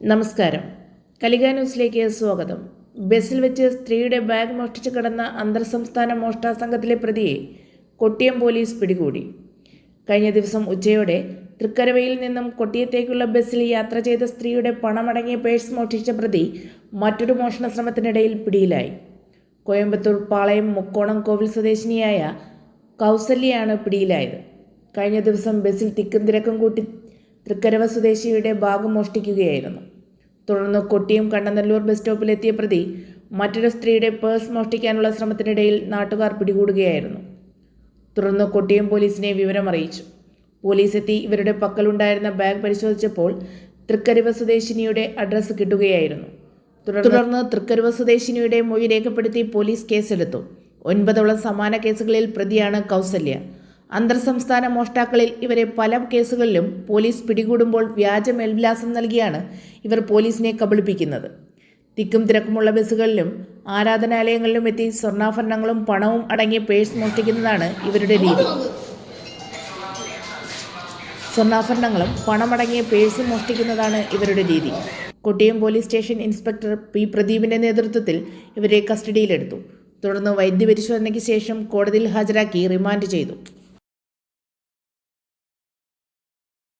നമസ്കാരം. കലിക ന്യൂസിലേക്ക് സ്വാഗതം. ബസ്സിൽ വെച്ച് സ്ത്രീയുടെ ബാഗ് മോഷ്ടിച്ചു കടന്ന അന്തർ സംസ്ഥാന മോഷ്ടാ സംഘത്തിലെ പ്രതിയെ കൊട്ടിയം പോലീസ് പിടികൂടി. കഴിഞ്ഞ ദിവസം ഉച്ചയോടെ തൃക്കരവയിൽ നിന്നും കൊട്ടിയത്തേക്കുള്ള ബസ്സിൽ യാത്ര ചെയ്ത സ്ത്രീയുടെ പണമടങ്ങിയ പേഴ്സ് മോഷ്ടിച്ച പ്രതി മറ്റൊരു മോഷണ ശ്രമത്തിനിടയിൽ പിടിയിലായി. കോയമ്പത്തൂർ പാളയം മുക്കോണം കോവിൽ സ്വദേശിനിയായ കൗസല്യാണ് പിടിയിലായത്. കഴിഞ്ഞ ദിവസം ബസ്സിൽ തിക്കും തിരക്കും കൂട്ടി തൃക്കരവ സ്വദേശിയുടെ ഭാഗം മോഷ്ടിക്കുകയായിരുന്നു. തുടർന്ന് കൊട്ടിയം കണ്ണനല്ലൂർ ബസ് സ്റ്റോപ്പിലെത്തിയ പ്രതി മറ്റൊരു സ്ത്രീയുടെ പേഴ്സ് മോഷ്ടിക്കാനുള്ള ശ്രമത്തിനിടയിൽ നാട്ടുകാർ പിടികൂടുകയായിരുന്നു. തുടർന്ന് കൊട്ടിയം പോലീസിനെ വിവരമറിയിച്ചു. പോലീസ് എത്തി ഇവരുടെ പക്കലുണ്ടായിരുന്ന ബാഗ് പരിശോധിച്ചപ്പോൾ തൃക്കരുവ സ്വദേശിനിയുടെ അഡ്രസ്സ് കിട്ടുകയായിരുന്നു. തുടർന്ന് തൃക്കരുവ സ്വദേശിനിയുടെ മൊഴി രേഖപ്പെടുത്തി പോലീസ് കേസെടുത്തു. ഒൻപതോളം സമാന കേസുകളിൽ പ്രതിയാണ് കൗസല്യ. അന്തർ സംസ്ഥാന മോഷ്ടാക്കളിൽ ഇവരെ പല കേസുകളിലും പോലീസ് പിടികൂടുമ്പോൾ വ്യാജ മേൽവിലാസം നൽകിയാണ് ഇവർ പോലീസിനെ കബളിപ്പിക്കുന്നത്. തിക്കും തിരക്കുമുള്ള ബസ്സുകളിലും ആരാധനാലയങ്ങളിലും എത്തി സ്വർണാഭരണങ്ങളും പണവും അടങ്ങിയ പേഴ്സ് മോഷ്ടിക്കുന്നതാണ് ഇവരുടെ രീതി. സ്വർണാഭരണങ്ങളും പണമടങ്ങിയ പേഴ്സും മോഷ്ടിക്കുന്നതാണ് ഇവരുടെ രീതി. Kottiyam police station inspector P പ്രദീപിന്റെ നേതൃത്വത്തിൽ ഇവരെ കസ്റ്റഡിയിലെടുത്തു. തുടർന്ന് വൈദ്യപരിശോധനയ്ക്ക് ശേഷം കോടതിയിൽ ഹാജരാക്കി റിമാൻഡ് ചെയ്തു.